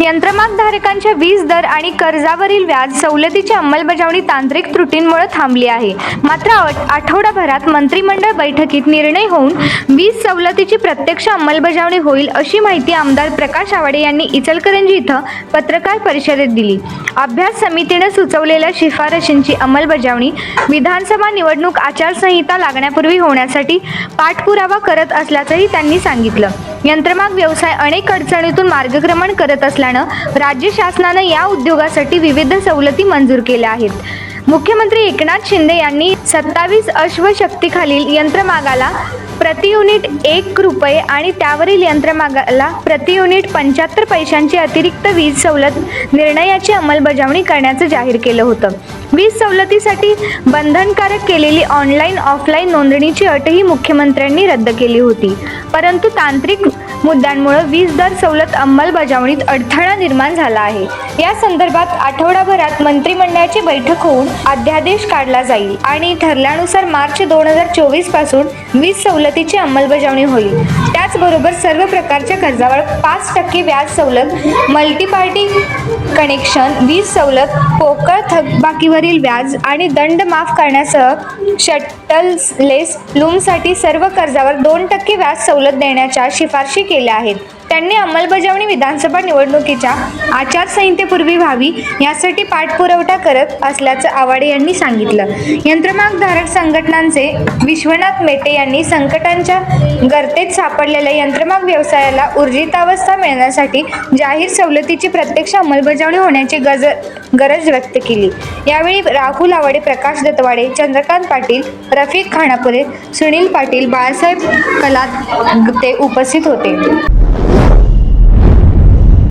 यंत्रमागधारकांच्या वीज दर आणि कर्जावरील व्याज सवलतीची अंमलबजावणी तांत्रिक त्रुटींमुळे थांबली आहे. मात्र आठ- आठवडाभरात मंत्रिमंडळ बैठकीत निर्णय होऊन वीज सवलतीची प्रत्यक्ष अंमलबजावणी होईल अशी माहिती आमदार प्रकाश आवाडे यांनी इचलकरंजी इथं पत्रकार परिषदेत दिली. अभ्यास समितीने सुचवलेल्या शिफारशींची अंमलबजावणी विधानसभा निवडणूक आचारसंहिता लागण्यापूर्वी होण्यासाठी पाठपुरावा करत असल्याचंही त्यांनी सांगितलं. यंत्रमाग व्यवसाय अनेक अडचणीतून मार्गक्रमण करत असल्यानं राज्य शासनानं या उद्योगासाठी विविध सवलती मंजूर केल्या आहेत. मुख्यमंत्री एकनाथ शिंदे यांनी सत्तावीस अश्वशक्तीखालील यंत्रमागाला प्रति युनिट एक रुपये आणि त्यावरील यंत्रमागाला प्रति युनिट पंच्याहत्तर पैशांची अतिरिक्त वीज सवलत निर्णयाची अंमलबजावणी करण्याचं जाहीर केलं होतं. वीज सवलतीसाठी बंधनकारक केलेली ऑनलाईन ऑफलाईन नोंदणीची अटही मुख्यमंत्र्यांनी रद्द केली होती. परंतु तांत्रिक मुद्द्यांमुळे वीज दर सवलत अंमलबजावणीत अडथळा निर्माण झाला आहे. या संदर्भात आठवडाभरात मंत्रिमंडळाची बैठक होऊन अध्यादेश काढला जाईल आणि ठरल्यानुसार मार्च दोन हजार चोवीसपासून वीज सवलतीची अंमलबजावणी होईल. त्याचबरोबर सर्व प्रकारच्या कर्जावर पाच टक्के व्याज सवलत मल्टीपार्टी कनेक्शन वीज सवलत पोकळ थकबाकीवरील व्याज आणि दंड माफ करण्यासह शटललेस लूमसाठी सर्व कर्जावर दोन टक्के व्याज सवलत देण्याच्या शिफारशी केल्या आहेत. त्यांनी अंमलबजावणी विधानसभा निवडणुकीच्या आचारसंहितेपूर्वी व्हावी यासाठी पाठपुरवठा करत असल्याचं आवाडे यांनी सांगितलं. यंत्रमागधारक संघटनांचे विश्वनाथ मेटे यांनी संकटांच्या गर्तेत सापडलेल्या यंत्रमाग व्यवसायाला ऊर्जितावस्था मिळण्यासाठी जाहीर सवलतीची प्रत्यक्ष अंमलबजावणी होण्याची गज गरज व्यक्त केली. यावेळी राहुल आवाडे प्रकाश दत्तवाडे चंद्रकांत पाटील रफिक खानापुरे सुनील पाटील बाळासाहेब कलात ते उपस्थित होते.